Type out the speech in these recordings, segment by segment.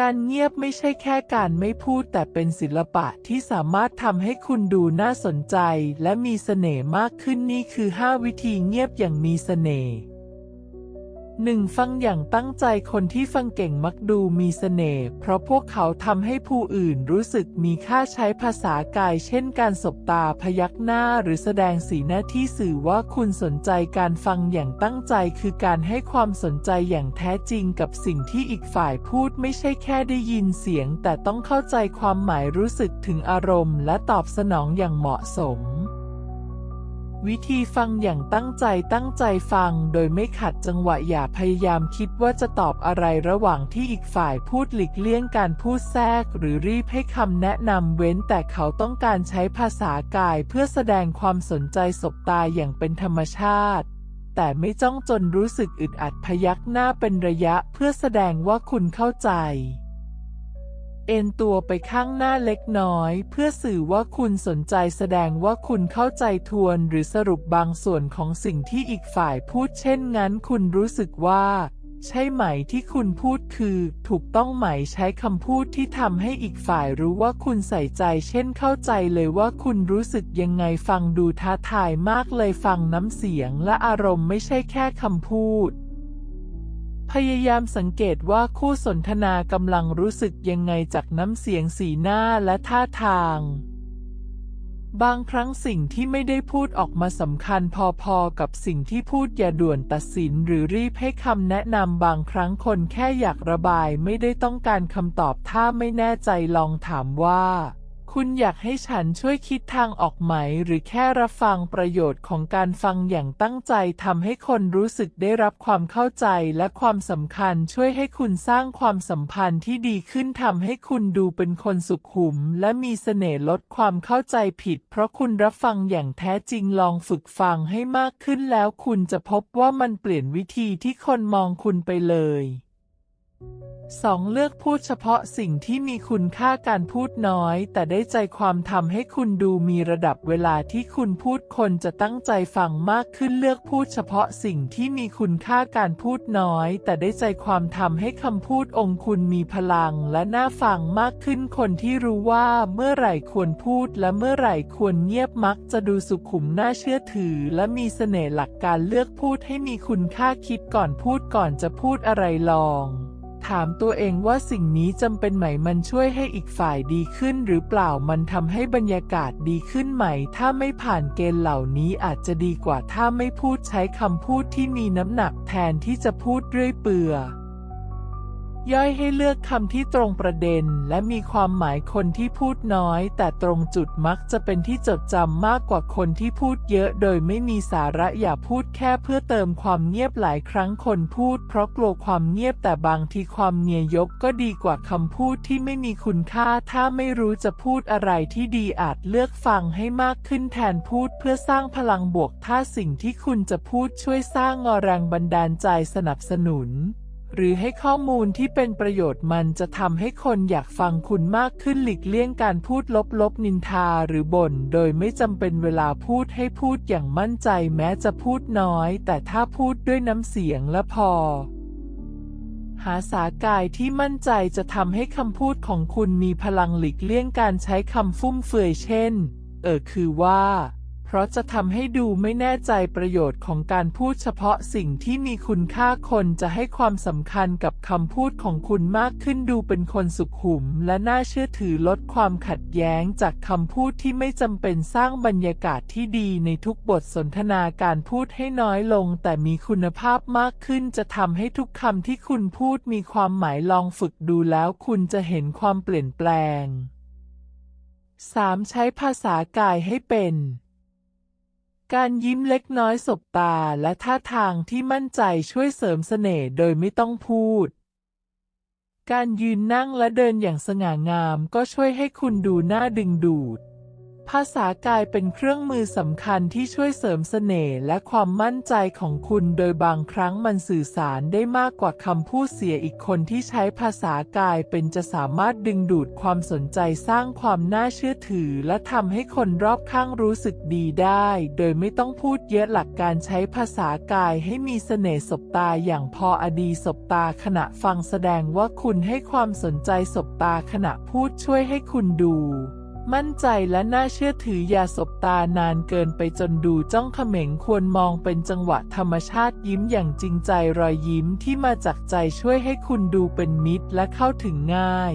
การเงียบไม่ใช่แค่การไม่พูดแต่เป็นศิลปะที่สามารถทำให้คุณดูน่าสนใจและมีเสน่ห์มากขึ้นนี่คือ 5 วิธีเงียบอย่างมีเสน่ห์ 1. ฟังอย่างตั้งใจคนที่ฟังเก่งมักดูมีเสน่ห์เพราะพวกเขาทำให้ผู้อื่นรู้สึกมีค่าใช้ภาษากาย เช่นการสบตาพยักหน้าหรือแสดงสีหน้าที่สื่อว่าคุณสนใจการฟังอย่างตั้งใจคือการให้ความสนใจอย่างแท้จริงกับสิ่งที่อีกฝ่ายพูดไม่ใช่แค่ได้ยินเสียง แต่ต้องเข้าใจความหมายรู้สึกถึงอารมณ์ และตอบสนองอย่างเหมาะสม วิธีฟังอย่างตั้งใจตั้งใจฟังโดยไม่ขัดจังหวะอย่าพยายามคิดว่าจะตอบอะไรระหว่างที่อีกฝ่ายพูดหลีกเลี่ยงการพูดแทรก หรือรีบให้คำแนะนำเว้นแต่เขาต้องการใช้ภาษากายเพื่อแสดงความสนใจสบตาอย่างเป็นธรรมชาติ แต่ไม่จ้องจนรู้สึกอึดอัดพยักหน้าเป็นระยะเพื่อแสดงว่าคุณเข้าใจ เอ็นตัวไปข้างหน้าเล็กน้อย เพื่อสื่อว่าคุณสนใจแสดงว่าคุณเข้าใจทวนหรือสรุปบางส่วนของสิ่งที่อีกฝ่ายพูดเช่นงั้นคุณรู้สึกว่า ใช่ไหมที่คุณพูดคือ ถูกต้องไหมใช้คำพูดที่ทำให้อีกฝ่ายรู้ว่าคุณใส่ใจ เช่นเข้าใจเลยว่าคุณรู้สึกยังไงฟังดูท้าทายมากเลยฟังน้ำเสียงและอารมณ์ไม่ใช่แค่คำพูด พยายามสังเกตว่าคู่สนทนากำลังรู้สึกยังไงจากน้ำเสียงสีหน้าและท่าทาง บางครั้งสิ่งที่ไม่ได้พูดออกมาสำคัญพอๆ กับสิ่งที่พูดอย่าด่วนตัดสินหรือรีบให้คำแนะนำบางครั้งคนแค่อยากระบายไม่ได้ต้องการคำตอบถ้าไม่แน่ใจลองถามว่า คุณอยากให้ฉันช่วยคิดทางออกไหม หรือแค่รับฟังประโยชน์ของการฟังอย่างตั้งใจทำให้คนรู้สึกได้รับความเข้าใจและความสำคัญช่วยให้คุณสร้างความสัมพันธ์ที่ดีขึ้นทำให้คุณดูเป็นคนสุขุม และมีเสน่ห์ลดความเข้าใจผิด เพราะคุณรับฟังอย่างแท้จริงลองฝึกฟังให้มากขึ้นแล้วคุณจะพบว่ามันเปลี่ยนวิธีที่คนมองคุณไปเลย 2. เลือกพูดเฉพาะสิ่งที่มีคุณค่าการพูดน้อย แต่ได้ใจความทำให้คุณดูมีระดับเวลาที่คุณพูดคนจะตั้งใจฟังมากขึ้นเลือกพูดเฉพาะสิ่งที่มีคุณค่าการพูดน้อย แต่ได้ใจความทำให้คำพูดองค์คุณมีพลังและน่าฟังมากขึ้นคนที่รู้ว่าเมื่อไหร่ควรพูดและเมื่อไหร่ควรเงียบมักจะดูสุขุมน่าเชื่อถือ และมีเสน่ห์หลักการเลือกพูดให้มีคุณค่าคิดก่อนพูดก่อนจะพูดอะไรลอง ถามตัวเองว่าสิ่งนี้จำเป็นไหมมันช่วยให้อีกฝ่ายดีขึ้นหรือเปล่ามันทำให้บรรยากาศดีขึ้นไหม ถ้าไม่ผ่านเกณฑ์เหล่านี้อาจจะดีกว่าถ้าไม่พูดใช้คำพูดที่มีน้ำหนักแทนที่จะพูดเรื่อยเปื่อย ย่อยให้เลือกคำที่ตรงประเด็น และมีความหมายคนที่พูดน้อย แต่ตรงจุดมักจะเป็นที่จดจำมากกว่าคนที่พูดเยอะ โดยไม่มีสาระอย่าพูดแค่เพื่อเติมความเงียบหลายครั้งคนพูด เพราะกลัวความเงียบแต่บางทีความเงียยบก็ดีกว่าคำพูดที่ไม่มีคุณค่า ถ้าไม่รู้จะพูดอะไรที่ดีอาจเลือกฟังให้มากขึ้นแทนพูดเพื่อสร้างพลังบวกถ้าสิ่งที่คุณจะพูดช่วยสร้างอแรงบันดาลใจสนับสนุน หรือให้ข้อมูลที่เป็นประโยชน์มันจะทำให้คนอยากฟังคุณมากขึ้นหลีกเลี่ยงการพูดลบๆนินทาหรือบ่น โดยไม่จำเป็นเวลาพูดให้พูดอย่างมั่นใจแม้จะพูดน้อย แต่ถ้าพูดด้วยน้ำเสียงและพอ หาสากายที่มั่นใจจะทำให้คำพูดของคุณมีพลังหลีกเลี่ยงการใช้คำฟุ่มเฟือยเช่น เออคือว่า ราะจะทำให้ดูไม่แน่ใจประโยชน์ของการพูดเฉพาะสิ่งที่มีคุณค่าคนจะให้ความสำคัญกับคำพูดของคุณมากขึ้นดูเป็นคนสุขุม และน่าเชื่อถือลดความขัดแย้งจากคำพูดที่ไม่จำเป็นสร้างบรรยากาศที่ดีในทุกบทสนทนาการพูดให้น้อยลง แต่มีคุณภาพมากขึ้นจะทำให้ทุกคำที่คุณพูดมีความหมายลองฝึกดูแล้วคุณจะเห็นความเปลี่ยนแปลง 3. ใช้ภาษากายให้เป็น การยิ้มเล็กน้อยสบตาและท่าทางที่มั่นใจช่วยเสริมเสน่ห์โดยไม่ต้องพูด การยืนนั่งและเดินอย่างสง่างามก็ช่วยให้คุณดูน่าดึงดูด ภาษากายเป็นเครื่องมือสำคัญที่ช่วยเสริมเสน่ห์และความมั่นใจของคุณ โดยบางครั้งมันสื่อสารได้มากกว่าคำพูดเสียอีกคนที่ใช้ภาษากายเป็นจะสามารถดึงดูดความสนใจสร้างความน่าเชื่อถือ และทำให้คนรอบข้างรู้สึกดีได้ โดยไม่ต้องพูดเยอะหลักการใช้ภาษากายให้มีเสน่ห์สบตาอย่างพออดีสบตาขณะฟังแสดงว่าคุณให้ความสนใจสบตาขณะพูดช่วยให้คุณดู มั่นใจและน่าเชื่อถืออย่าสบตานานเกินไปจนดูจ้องเขม็งควรมองเป็นจังหวะธรรมชาติยิ้มอย่างจริงใจรอยยิ้มที่มาจากใจช่วยให้คุณดูเป็นมิตรและเข้าถึงง่าย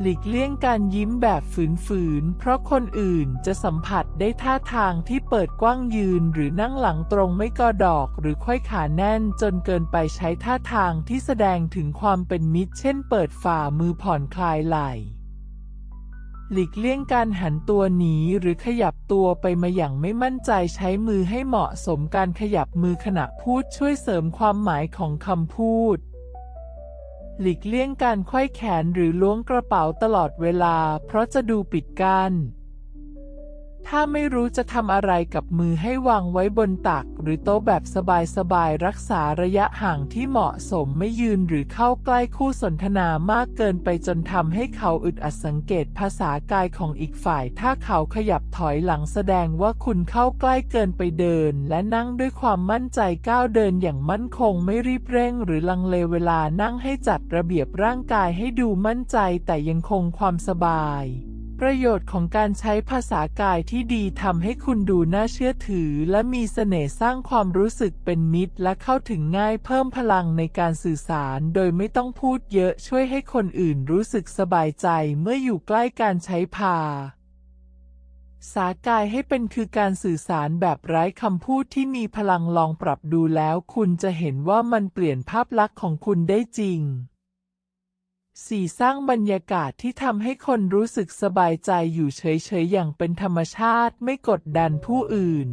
หลีกเลี่ยงการยิ้มแบบฝืนๆ เพราะคนอื่นจะสัมผัสได้ท่าทางที่เปิดกว้างยืนหรือนั่งหลังตรงไม่กอดอกหรือค่อยขาแน่นจนเกินไปใช้ท่าทางที่แสดงถึงความเป็นมิตร เช่น เปิดฝ่ามือผ่อนคลายไหล่ หลีกเลี่ยงการหันตัวหนีหรือขยับตัวไปมาอย่างไม่มั่นใจใช้มือให้เหมาะสมการขยับมือขณะพูดช่วยเสริมความหมายของคำพูด หลีกเลี่ยงการไขว้แขนหรือล้วงกระเป๋าตลอดเวลา เพราะจะดูปิดกัน้น ถ้าไม่รู้จะทำอะไรกับมือให้วางไว้บนตัก หรือโต๊ะแบบสบายๆรักษาระยะห่างที่เหมาะสมไม่ยืนหรือเข้าใกล้คู่สนทนามากเกินไปจนทำให้เขาอึดอัดสังเกตภาษากายของอีกฝ่าย ถ้าเขาขยับถอยหลังแสดงว่าคุณเข้าใกล้เกินไปเดิน และนั่งด้วยความมั่นใจก้าวเดินอย่างมั่นคงไม่รีบเร่ง หรือลังเลเวลานั่งให้จัดระเบียบร่างกายให้ดูมั่นใจแต่ยังคงความสบาย ประโยชน์ของการใช้ภาษากายที่ดีทำให้คุณดูน่าเชื่อถือ และมีเสน่ห์สร้างความรู้สึกเป็นมิตร และเข้าถึงง่ายเพิ่มพลังในการสื่อสาร โดยไม่ต้องพูดเยอะช่วยให้คนอื่นรู้สึกสบายใจเมื่ออยู่ใกล้การใช้พาสากายให้เป็นคือการสื่อสารแบบไร้คำพูดที่มีพลังลองปรับดูแล้ว คุณจะเห็นว่ามันเปลี่ยนภาพลักษณ์ของคุณได้จริง 4. สร้างบรรยากาศที่ทำให้คนรู้สึกสบายใจอยู่เฉยๆ อย่างเป็นธรรมชาติไม่กดดันผู้อื่น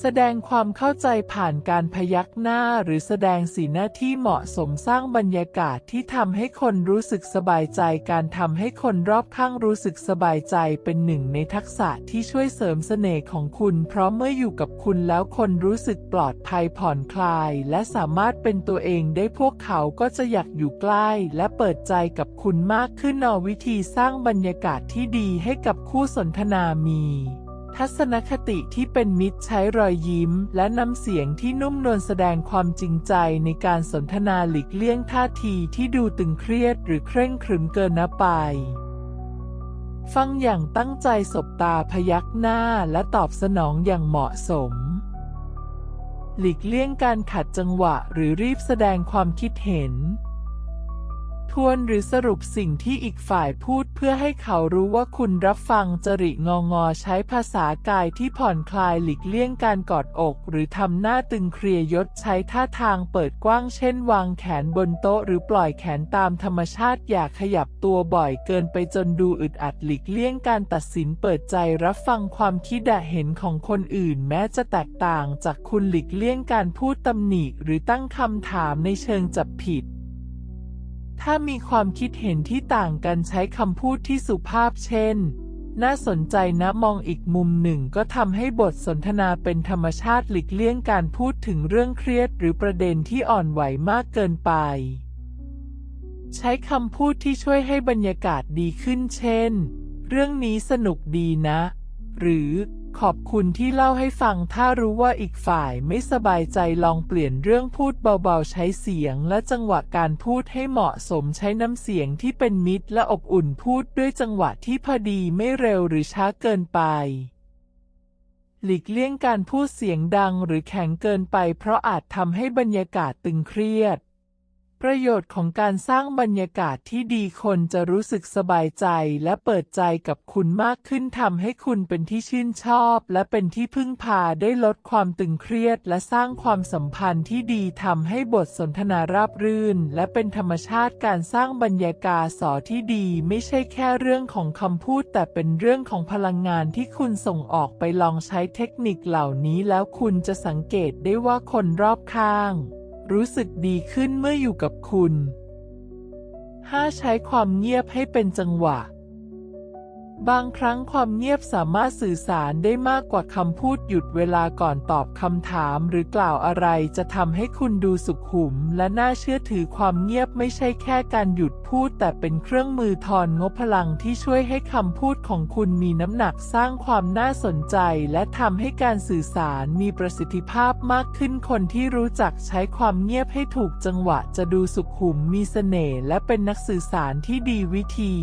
แสดงความเข้าใจผ่านการพยักหน้าหรือแสดงสีหน้าที่เหมาะสมสร้างบรรยากาศที่ทำให้คนรู้สึกสบายใจ การทำให้คนรอบข้างรู้สึกสบายใจเป็นหนึ่งในทักษะที่ช่วยเสริมเสน่ห์ของคุณ เพราะเมื่ออยู่กับคุณแล้วคนรู้สึกปลอดภัยผ่อนคลาย และสามารถเป็นตัวเองได้พวกเขาก็จะอยากอยู่ใกล้ และเปิดใจกับคุณมากขึ้นนอวิธีสร้างบรรยากาศที่ดีให้กับคู่สนทนามี ทัศนคติที่เป็นมิตรใช้รอยยิ้ม และน้ำเสียงที่นุ่มนวลแสดงความจริงใจในการสนทนาหลีกเลี่ยงท่าทีที่ดูตึงเครียดหรือเคร่งครึมเกินนไป ฟังอย่างตั้งใจสบตาพยักหน้าและตอบสนองอย่างเหมาะสม หลีกเลี่ยงการขัดจังหวะหรือรีบแสดงความคิดเห็น ทวนหรือสรุปสิ่งที่อีกฝ่ายพูดเพื่อให้เขารู้ว่าคุณรับฟังจริงองอใช้ภาษากายที่ผ่อนคลายหลีกเลี่ยงการกอดอก หรือทำหน้าตึงเครียยศใช้ท่าทางเปิดกว้างเช่น วางแขนบนโต๊ะ หรือปล่อยแขนตามธรรมชาติอย่าขยับตัวบ่อยเกินไปจนดูอึดอัดหลีกเลี่ยงการตัดสินเปิดใจรับฟังความคิดเห็นของคนอื่นแม้จะแตกต่างจากคุณหลีกเลี่ยงการพูดตำหนิหรือตั้งคำถามในเชิงจับผิด ถ้ามีความคิดเห็นที่ต่างกันใช้คำพูดที่สุภาพเช่น น่าสนใจนะมองอีกมุมหนึ่งก็ทำให้บทสนทนาเป็นธรรมชาติหลีกเลี่ยงการพูดถึงเรื่องเครียดหรือประเด็นที่อ่อนไหวมากเกินไป ใช้คำพูดที่ช่วยให้บรรยากาศดีขึ้นเช่น เรื่องนี้สนุกดีนะ หรือขอบคุณที่เล่าให้ฟังถ้ารู้ว่าอีกฝ่ายไม่สบายใจลองเปลี่ยนเรื่องพูดเบาๆ ใช้เสียงและจังหวะการพูดให้เหมาะสมใช้น้ำเสียงที่เป็นมิตรและอบอุ่นพูดด้วยจังหวะที่พอดีไม่เร็วหรือช้าเกินไป หลีกเลี่ยงการพูดเสียงดังหรือแข็งเกินไป เพราะอาจทำให้บรรยากาศตึงเครียด ประโยชน์ของการสร้างบรรยากาศที่ดีคนจะรู้สึกสบายใจและเปิดใจกับคุณมากขึ้นทำให้คุณเป็นที่ชื่นชอบ และเป็นที่พึ่งพาได้ลดความตึงเครียด และสร้างความสัมพันธ์ที่ดีทำให้บทสนทนาราบรื่น และเป็นธรรมชาติการสร้างบรรยากาศสอที่ดี ไม่ใช่แค่เรื่องของคำพูด แต่เป็นเรื่องของพลังงานที่คุณส่งออกไปลองใช้เทคนิคเหล่านี้ แล้วคุณจะสังเกตได้ว่าคนรอบข้าง รู้สึกดีขึ้นเมื่ออยู่กับคุณ 5. ใช้ความเงียบให้เป็นจังหวะ บางครั้งความเงียบสามารถสื่อสารได้มากกว่าคำพูดหยุดเวลาก่อนตอบคำถามหรือกล่าวอะไรจะทำให้คุณดูสุขุม และน่าเชื่อถือความเงียบไม่ใช่แค่การหยุดพูด แต่เป็นเครื่องมือทอนงบพลังที่ช่วยให้คำพูดของคุณมีน้ำหนักสร้างความน่าสนใจ และทำให้การสื่อสารมีประสิทธิภาพมากขึ้นคนที่รู้จักใช้ความเงียบให้ถูกจังหวะจะดูสุขุมมีเสน่ห์และเป็นนักสื่อสารที่ดีวิธี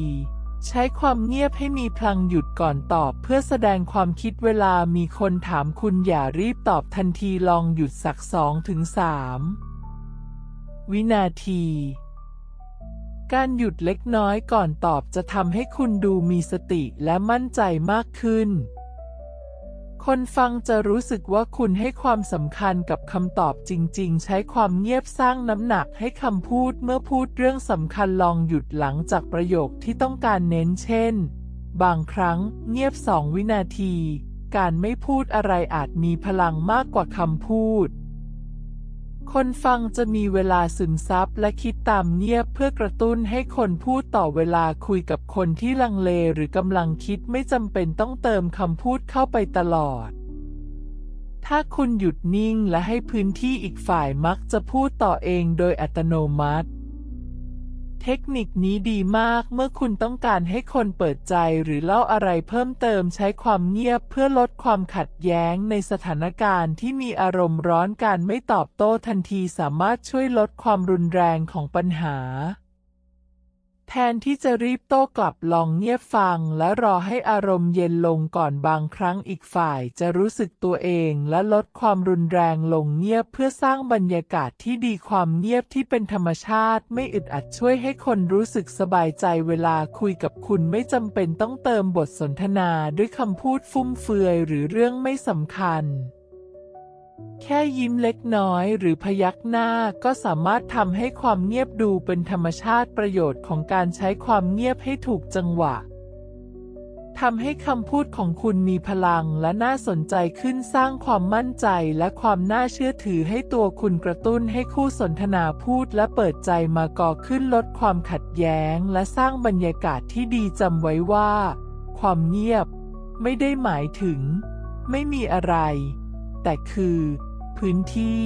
ใช้ความเงียบให้มีพลังหยุดก่อนตอบเพื่อแสดงความคิดเวลามีคนถามคุณอย่ารีบตอบทันทีลองหยุดสักสองถึงสามวินาที การหยุดเล็กน้อยก่อนตอบจะทำให้คุณดูมีสติและมั่นใจมากขึ้น คนฟังจะรู้สึกว่าคุณให้ความสำคัญกับคำตอบจริง ๆ ใช้ความเงียบสร้างน้ำหนักให้คำพูดเมื่อพูดเรื่องสำคัญลองหยุดหลังจากประโยคที่ต้องการเน้นเช่น บางครั้งเงียบสองวินาที การไม่พูดอะไรอาจมีพลังมากกว่าคำพูด คนฟังจะมีเวลาซึมซับและคิดตามเงียบเพื่อกระตุ้นให้คนพูดต่อเวลาคุยกับคนที่ลังเลหรือกำลังคิดไม่จำเป็นต้องเติมคำพูดเข้าไปตลอด ถ้าคุณหยุดนิ่งและให้พื้นที่อีกฝ่ายมักจะพูดต่อเองโดยอัตโนมัติ เทคนิคนี้ดีมากเมื่อคุณต้องการให้คนเปิดใจหรือเล่าอะไรเพิ่มเติมใช้ความเงียบเพื่อลดความขัดแย้งในสถานการณ์ที่มีอารมณ์ร้อนการไม่ตอบโต้ทันทีสามารถช่วยลดความรุนแรงของปัญหา แทนที่จะรีบโต้กลับลองเงียบฟังและรอให้อารมณ์เย็นลงก่อนบางครั้งอีกฝ่ายจะรู้สึกตัวเองและลดความรุนแรงลงเงียบเพื่อสร้างบรรยากาศที่ดีความเงียบที่เป็นธรรมชาติ ไม่อึดอัดช่วยให้คนรู้สึกสบายใจเวลาคุยกับคุณไม่จำเป็นต้องเติมบทสนทนาด้วยคำพูดฟุ่มเฟือยหรือเรื่องไม่สำคัญ แค่ยิ้มเล็กน้อยหรือพยักหน้าก็สามารถทำให้ความเงียบดูเป็นธรรมชาติประโยชน์ของการใช้ความเงียบให้ถูกจังหวะทำให้คำพูดของคุณมีพลังและน่าสนใจขึ้นสร้างความมั่นใจและความน่าเชื่อถือให้ตัวคุณกระตุ้นให้คู่สนทนาพูดและเปิดใจมาก่อขึ้นลดความขัดแย้งและสร้างบรรยากาศที่ดีจำไว้ว่า ความเงียบ ไม่ได้หมายถึง ไม่มีอะไร แต่คือ พื้นที่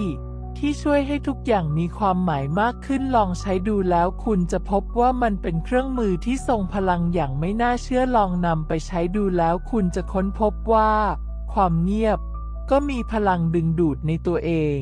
ที่ช่วยให้ทุกอย่างมีความหมายมากขึ้นลองใช้ดูแล้วคุณจะพบว่ามันเป็นเครื่องมือที่ทรงพลังอย่างไม่น่าเชื่อลองนำไปใช้ดูแล้วคุณจะค้นพบว่า ความเงียบก็มีพลังดึงดูดในตัวเอง